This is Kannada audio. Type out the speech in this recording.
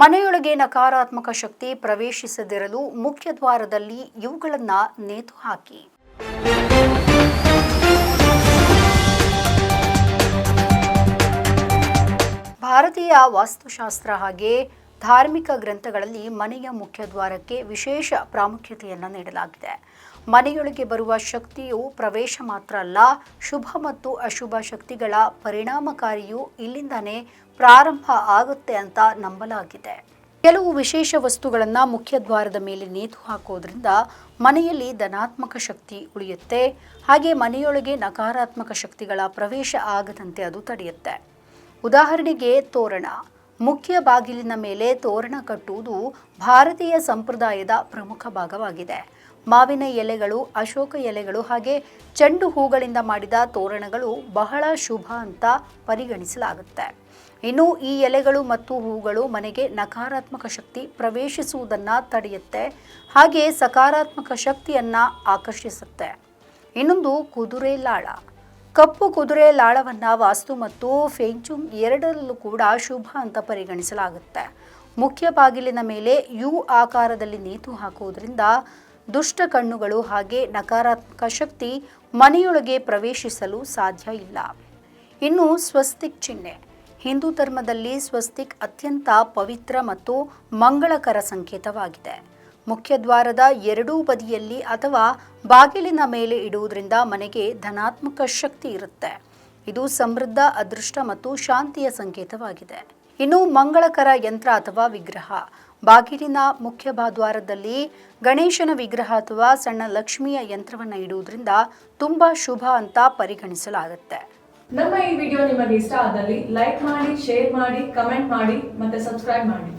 ಮನೆಯೊಳಗೆ ನಕಾರಾತ್ಮಕ ಶಕ್ತಿ ಪ್ರವೇಶಿಸದಿರಲು ಮುಖ್ಯ ದ್ವಾರದಲ್ಲಿ ಇವುಗಳನ್ನು ನೇತು ಹಾಕಿ. ಭಾರತೀಯ ವಾಸ್ತುಶಾಸ್ತ್ರ ಹಾಗೆ ಧಾರ್ಮಿಕ ಗ್ರಂಥಗಳಲ್ಲಿ ಮನೆಯ ಮುಖ್ಯ ದ್ವಾರಕ್ಕೆ ವಿಶೇಷ ಪ್ರಾಮುಖ್ಯತೆಯನ್ನು ನೀಡಲಾಗಿದೆ. ಮನೆಯೊಳಗೆ ಬರುವ ಶಕ್ತಿಯು ಪ್ರವೇಶ ಮಾತ್ರ ಅಲ್ಲ, ಶುಭ ಮತ್ತು ಅಶುಭ ಶಕ್ತಿಗಳ ಪರಿಣಾಮಕಾರಿಯು ಇಲ್ಲಿಂದನೇ ಪ್ರಾರಂಭ ಆಗುತ್ತೆ ಅಂತ ನಂಬಲಾಗಿದೆ. ಕೆಲವು ವಿಶೇಷ ವಸ್ತುಗಳನ್ನು ಮುಖ್ಯ ದ್ವಾರದ ಮೇಲೆ ನೇತು ಹಾಕೋದ್ರಿಂದ ಮನೆಯಲ್ಲಿ ಧನಾತ್ಮಕ ಶಕ್ತಿ ಉಳಿಯುತ್ತೆ. ಹಾಗೆ ಮನೆಯೊಳಗೆ ನಕಾರಾತ್ಮಕ ಶಕ್ತಿಗಳ ಪ್ರವೇಶ ಆಗದಂತೆ ಅದು ತಡೆಯುತ್ತೆ. ಉದಾಹರಣೆಗೆ ತೋರಣ. ಮುಖ್ಯ ಬಾಗಿಲಿನ ಮೇಲೆ ತೋರಣ ಕಟ್ಟುವುದು ಭಾರತೀಯ ಸಂಪ್ರದಾಯದ ಪ್ರಮುಖ ಭಾಗವಾಗಿದೆ. ಮಾವಿನ ಎಲೆಗಳು, ಅಶೋಕ ಎಲೆಗಳು ಹಾಗೆ ಚೆಂಡು ಹೂಗಳಿಂದ ಮಾಡಿದ ತೋರಣಗಳು ಬಹಳ ಶುಭ ಅಂತ ಪರಿಗಣಿಸಲಾಗುತ್ತೆ. ಇನ್ನು ಈ ಎಲೆಗಳು ಮತ್ತು ಹೂಗಳು ಮನೆಗೆ ನಕಾರಾತ್ಮಕ ಶಕ್ತಿ ಪ್ರವೇಶಿಸುವುದನ್ನು ತಡೆಯುತ್ತೆ. ಹಾಗೆ ಸಕಾರಾತ್ಮಕ ಶಕ್ತಿಯನ್ನು ಆಕರ್ಷಿಸುತ್ತೆ. ಇನ್ನೊಂದು ಕುದುರೆ ಲಾಳ. ಕಪ್ಪು ಕುದುರೆ ಲಾಳವನ್ನು ವಾಸ್ತು ಮತ್ತು ಫೆಂಚುಂಗ್ ಎರಡರಲ್ಲೂ ಕೂಡ ಶುಭ ಅಂತ ಪರಿಗಣಿಸಲಾಗುತ್ತೆ. ಮುಖ್ಯ ಬಾಗಿಲಿನ ಮೇಲೆ ಯು ಆಕಾರದಲ್ಲಿ ನೇತು ಹಾಕುವುದರಿಂದ ದುಷ್ಟ ಕಣ್ಣುಗಳು ಹಾಗೆ ನಕಾರಾತ್ಮಕ ಶಕ್ತಿ ಮನೆಯೊಳಗೆ ಪ್ರವೇಶಿಸಲು ಸಾಧ್ಯ ಇಲ್ಲ. ಇನ್ನು ಸ್ವಸ್ತಿಕ್ ಚಿಹ್ನೆ. ಹಿಂದೂ ಧರ್ಮದಲ್ಲಿ ಸ್ವಸ್ತಿಕ್ ಅತ್ಯಂತ ಪವಿತ್ರ ಮತ್ತು ಮಂಗಳಕರ ಸಂಕೇತವಾಗಿದೆ. ಮುಖ್ಯ ದ್ವಾರದ ಎರಡೂ ಬದಿಯಲ್ಲಿ ಅಥವಾ ಬಾಗಿಲಿನ ಮೇಲೆ ಇಡುವುದರಿಂದ ಮನೆಗೆ ಧನಾತ್ಮಕ ಶಕ್ತಿ ಇರುತ್ತೆ. ಇದು ಸಮೃದ್ಧ, ಅದೃಷ್ಟ ಮತ್ತು ಶಾಂತಿಯ ಸಂಕೇತವಾಗಿದೆ. ಇನ್ನು ಮಂಗಳಕರ ಯಂತ್ರ ಅಥವಾ ವಿಗ್ರಹ. ಬಾಗಿಲಿನ ಮುಖ್ಯ ಬಾದ್ವಾರದಲ್ಲಿ ಗಣೇಶನ ವಿಗ್ರಹ ಅಥವಾ ಸಣ್ಣ ಲಕ್ಷ್ಮಿಯ ಯಂತ್ರವನ್ನು ಇಡುವುದರಿಂದ ತುಂಬಾ ಶುಭ ಅಂತ ಪರಿಗಣಿಸಲಾಗುತ್ತೆ. ನಮ್ಮ ಈ ವಿಡಿಯೋ ನಿಮಗೆ ಇಷ್ಟ ಆದಲ್ಲಿ ಲೈಕ್ ಮಾಡಿ, ಶೇರ್ ಮಾಡಿ, ಕಮೆಂಟ್ ಮಾಡಿ ಮತ್ತೆ ಸಬ್ಸ್ಕ್ರೈಬ್ ಮಾಡಿ.